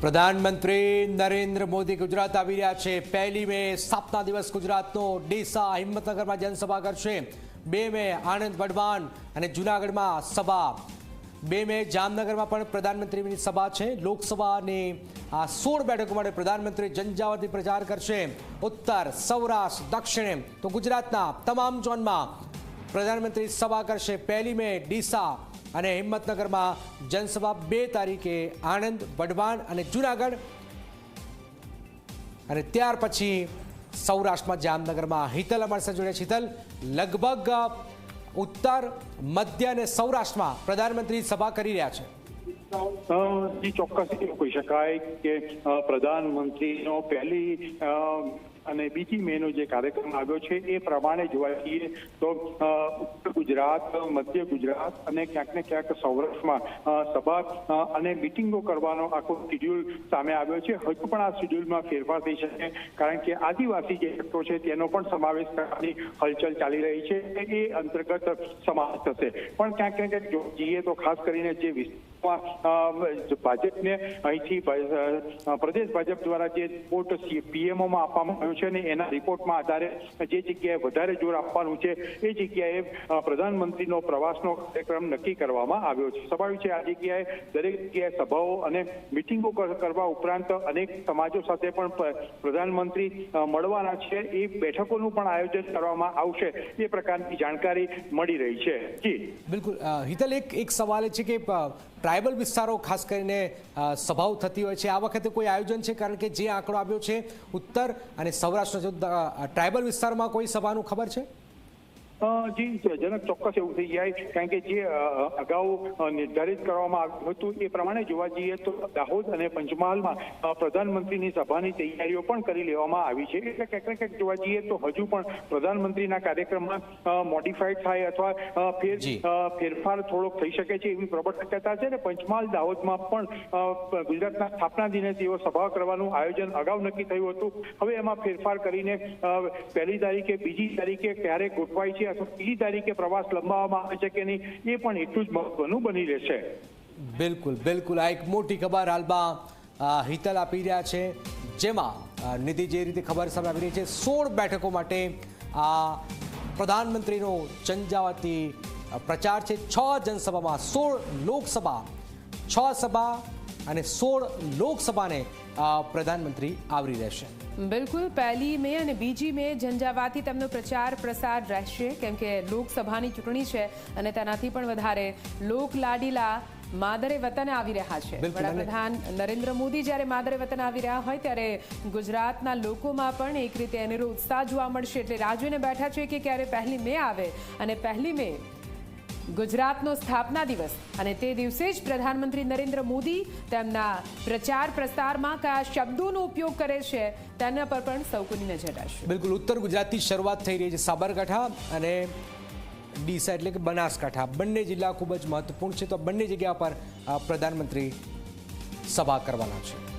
પ્રધાનમંત્રી નરેન્દ્ર મોદી ગુજરાત આવી રહ્યા છે. પહેલી મે સ્થાપના દિવસ ગુજરાતનો ડીસા હિંમતનગરમાં જનસભા કરશે. બે મે આણંદ વઢવાણ અને જૂનાગઢમાં સભા. બે મે જામનગરમાં પણ પ્રધાનમંત્રીની સભા છે. લોકસભાની આ સોળ બેઠકો માટે પ્રધાનમંત્રી જનજાવતી પ્રચાર કરશે. ઉત્તર, સૌરાષ્ટ્ર, દક્ષિણે તો ગુજરાતના તમામ ઝોનમાં પ્રધાનમંત્રી સભા કરશે. પહેલી મે ડીસા અને હિંમતનગરમાં જનસભા બે તારીખે આણંદ, વઢવાણ અને જૂનાગઢ. અને ત્યાર પછી સૌરાષ્ટ્રમાં જામનગરમાં હિતલ અમારી સાથે જોડે શીતલ લગભગ ઉત્તર, મધ્ય અને સૌરાષ્ટ્રમાં પ્રધાનમંત્રી સભા કરી રહ્યા છે. ચોક્કસ એવું કહી શકાય કે પ્રધાનમંત્રીનો પહેલી અને બીજી મેનો જે કાર્યક્રમ આવ્યો છે એ પ્રમાણે જોવા જઈએ તો ઉત્તર ગુજરાત મધ્ય ગુજરાત અને ક્યાંક ને ક્યાંક સૌરાષ્ટ્રમાં સભા અને મિટિંગો કરવાનો આખો શિડ્યુલ સામે આવ્યો છે. હજુ પણ આ શિડ્યુલમાં ફેરફાર થઈ શકે કારણ કે આદિવાસી જે ક્ષેત્રો છે તેનો પણ સમાવેશ કરવાની હલચલ ચાલી રહી છે એ અંતર્ગત સમાવેશ થશે. પણ ક્યાંક ને ક્યાંક જઈએ તો ખાસ કરીને જે વિસ્તારમાં અ, ભાજપને અહીંથી પ્રદેશ ભાજપ દ્વારા જે રિપોર્ટ પીએમઓમાં આપવામાં આવ્યો છે ને એના રિપોર્ટમાં આધારે જે જગ્યાએ વધારે જોર આપવાનું છે, એ જગ્યાએ પ્રધાનમંત્રીનો પ્રવાસનો કાર્યક્રમ નક્કી કરવામાં આવ્યો છે. સ્વાભાવિક છે આ જગ્યાએ દરેક જગ્યાએ સભાઓ અને મિટિંગો કરવા ઉપરાંત અનેક સમાજો સાથે પણ પ્રધાનમંત્રી મળવાના છે. એ બેઠકોનું પણ આયોજન કરવામાં આવશે. એ પ્રકારની જાણકારી મળી રહી છે. જી. બિલકુલ. હિતલ, એક એક સવાલ છે કે ટ્રાઇબલ વિસ્તારો ખાસ કરીને સભાઓ થતી હોય છે. આ વખતે કોઈ આયોજન છે? કારણ કે જે આંકડો આવ્યો છે, ઉત્તર અને સૌરાષ્ટ્ર ટ્રાઇબલ વિસ્તારમાં કોઈ સભાનું ખબર છે? જી જનક ચોક્કસ એવું થઈ જાય. કારણ કે જે અગાઉ નિર્ધારિત કરવામાં આવ્યું હતું એ પ્રમાણે જોવા જઈએ તો દાહોદ અને પંચમહાલમાં પ્રધાનમંત્રીની સભાની તૈયારીઓ પણ કરી લેવામાં આવી છે. એટલે ક્યાંક ને ક્યાંક જોવા જઈએ તો હજુ પણ પ્રધાનમંત્રીના કાર્યક્રમમાં મોડિફાઈડ થાય અથવા ફેર ફેરફાર થોડોક થઈ શકે છે એવી પ્રબળ શક્યતા છે. ને પંચમહાલ દાહોદમાં પણ ગુજરાતના સ્થાપના દિને તેઓ સભા કરવાનું આયોજન અગાઉ નક્કી થયું હતું. હવે એમાં ફેરફાર કરીને પહેલી તારીખે બીજી તારીખે ક્યારે ગોઠવાય છે અથવા ત્રીજી તારીખે પ્રવાસ લંબાવવામાં આવે છે કે નહીં, એ પણ એટલું જ મહત્વનું બની રહેશે. બિલકુલ બિલકુલ. આ એક મોટી ખબર હાલમાં હિતલ આપી રહ્યા છે. જેમાં નિધિ જે રીતે ખબર સામે આવી રહી છે, સોળ બેઠકો માટે, આ, પ્રધાનમંત્રીનો ચંજાવતી પ્રચાર છે. છ જનસભામાં, સોળ લોકસભા, છ સભા અને સોળ લોકસભાને પ્રધાનમંત્રી આવરી રહેશે. બિલકુલ. પહેલી મે અને બીજી મે ઝંઝાવાતી તેમનો પ્રચાર પ્રસાર રહેશે કેમ કે લોકસભાની ચૂંટણી છે અને તેનાથી પણ વધારે લોક લાડીલા માદરે વતન આવી રહ્યા છે. વડાપ્રધાન નરેન્દ્ર મોદી જ્યારે માદરે વતન આવી રહ્યા હોય ત્યારે ગુજરાતના લોકોમાં પણ એક રીતે અનેરો ઉત્સાહ જોવા મળશે. એટલે રાહ બેઠા છે કે ક્યારે પહેલી મે આવે અને પહેલી મે ગુજરાતનો સ્થાપના દિવસ. અને તે દિવસે જ પ્રધાનમંત્રી નરેન્દ્ર મોદી તેમના પ્રચાર પ્રસારમાં કયા શબ્દોનો ઉપયોગ કરે છે તેના પર પણ સૌ કોઈની નજર રહેશે બિલકુલ, ઉત્તર ગુજરાતથી શરૂઆત થઈ રહી છે સાબરકાંઠા અને ડીસા એટલે કે બનાસકાંઠા. બંને જિલ્લા ખૂબ જ મહત્વપૂર્ણ છે. તો બંને જગ્યા પર પ્રધાનમંત્રી સભા કરવાના છે.